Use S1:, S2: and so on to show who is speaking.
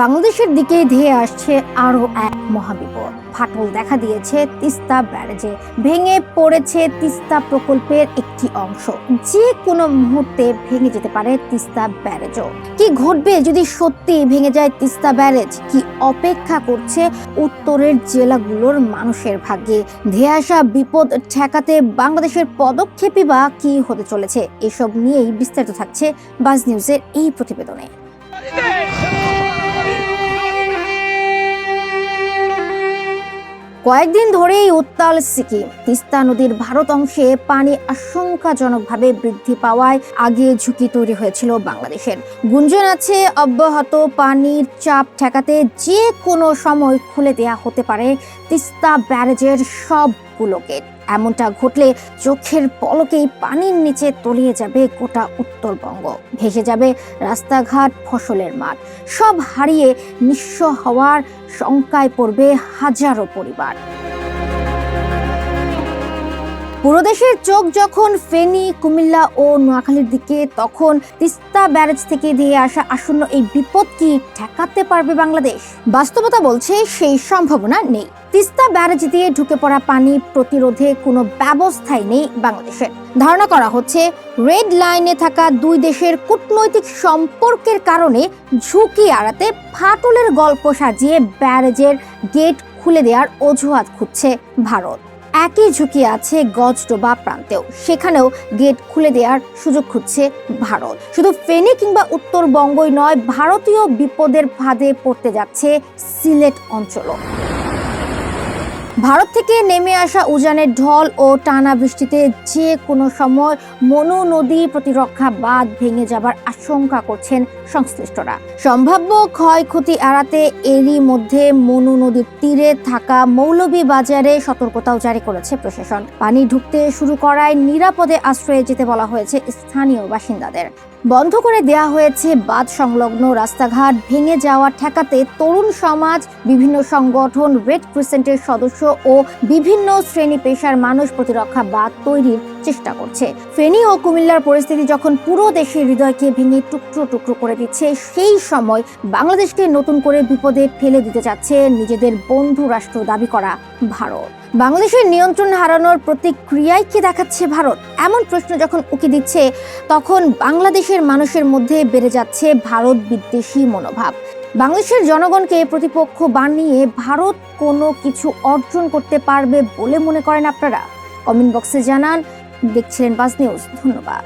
S1: বাংলাদেশের দিকে ধেয়ে আসছে আরও এক মহাবিপদ। ফাটল দেখা দিয়েছে তিস্তা ব্যারেজে। ভেঙে পড়েছে তিস্তা প্রকল্পের একটি অংশ। যে কোনো মুহূর্তে ভেঙে যেতে পারে তিস্তা ব্যারেজও। কি ঘটবে যদি সত্যি ভেঙে যায় তিস্তা ব্যারেজ? কি অপেক্ষা করছে উত্তরের জেলাগুলোর মানুষের ভাগ্যে? ধেয়ে আসা বিপদ ঠেকাতে বাংলাদেশের পদক্ষেপই বা কি হতে চলেছে? এসব নিয়েই বিস্তারিত থাকছে বাজ নিউজের এই প্রতিবেদনে। কয়েকদিন ধরেই উত্তাল সিকিম। তিস্তা নদীর ভারত অংশে পানি আশঙ্কাজনকভাবে বৃদ্ধি পাওয়ায় আগে ঝুঁকি তৈরি হয়েছিল বাংলাদেশের। গুঞ্জন আছে, অব্যাহত পানির চাপ ঠেকাতে যে কোনো সময় খুলে দেয়া হতে পারে তিস্তা ব্যারেজের সবগুলো গেট এমনটা ঘটলে চোখের পলকেই পানির নিচে তলিয়ে যাবে গোটা উত্তরবঙ্গ। ভেসে যাবে রাস্তাঘাট, ফসলের মাঠ। সব হারিয়ে নিঃস্ব হওয়ার শঙ্কায় পড়বে হাজারো পরিবার। পুরো দেশের চোখ যখন ফেনী, কুমিল্লা ও নোয়াখালীর দিকে, তখন তিস্তা ব্যারেজ থেকে দিয়ে আসা আসন্ন এই বিপদ কি ঠেকাতে পারবে বাংলাদেশ? বাস্তবতা বলছে সেই সম্ভাবনা নেই। তিস্তা ব্যারেজ দিয়ে ঢুকে পড়া পানি প্রতিরোধে কোনো ব্যবস্থাই নেই বাংলাদেশের। ধারণা করা হচ্ছে, রেড লাইনে থাকা দুই দেশের কূটনৈতিক সম্পর্কের কারণে ঝুঁকি এড়াতে ফাটলের গল্প সাজিয়ে ব্যারেজের গেট খুলে দেওয়ার অজুহাত খুঁজছে ভারত। একই ঝুঁকি আছে গজডোবা প্রান্তেও। সেখানেও গেট খুলে দেওয়ার সুযোগ খুঁজছে ভারত। শুধু ফেনী কিংবা উত্তরবঙ্গই নয়, ভারতীয় বিপদের ফাঁদে পড়তে যাচ্ছে সিলেট অঞ্চলও। ভারত থেকে নেমে আসা উজানের ঢল ও টানা বৃষ্টিতে যে কোনো সময় মনু নদী প্রতিরক্ষা বাঁধ ভেঙে যাবার আশঙ্কা করছেন সংশ্লিষ্টরা। সম্ভাব্য ক্ষয়ক্ষতি এড়াতে এরই মধ্যে মনু নদীর তীরে থাকা মৌলভী বাজারে সতর্কতাও জারি করেছে প্রশাসন। পানি ঢুকতে শুরু করায় নিরাপদে আশ্রয়ে যেতে বলা হয়েছে স্থানীয় বাসিন্দাদের। বন্ধ করে দেয়া হয়েছে বাঁধ সংলগ্ন রাস্তাঘাট। ভেঙে যাওয়া ঠেকাতে তরুণ সমাজ, বিভিন্ন সংগঠন, রেড ক্রিসেন্টের সদস্য ও বিভিন্ন শ্রেণি পেশার মানুষ প্রতিরক্ষা বাদ তৈরির চেষ্টা করছে। ফেনী ও কুমিল্লার পরিস্থিতি যখন পুরো দেশের হৃদয়কে ভেঙে টুকরো টুকরো করে দিচ্ছে, সেই সময় বাংলাদেশকে নতুন করে বিপদে ফেলে দিতে যাচ্ছে নিজেদের বন্ধু রাষ্ট্র দাবি করা ভারত। বাংলাদেশের নিয়ন্ত্রণ হারানোর প্রতিক্রিয়ায় কি দেখাচ্ছে ভারত? এমন প্রশ্ন যখন উকি দিচ্ছে, তখন বাংলাদেশের মানুষের মধ্যে বেড়ে যাচ্ছে ভারত বিদ্বেষী মনোভাব। বাংলাদেশের জনগণকে প্রতিপক্ষ বানিয়ে ভারত কোনো কিছু অর্জন করতে পারবে বলে মনে করেন আপনারা? কমেন্ট বক্সে জানান দেখছিলেন বাজ নিউজ ধন্যবাদ।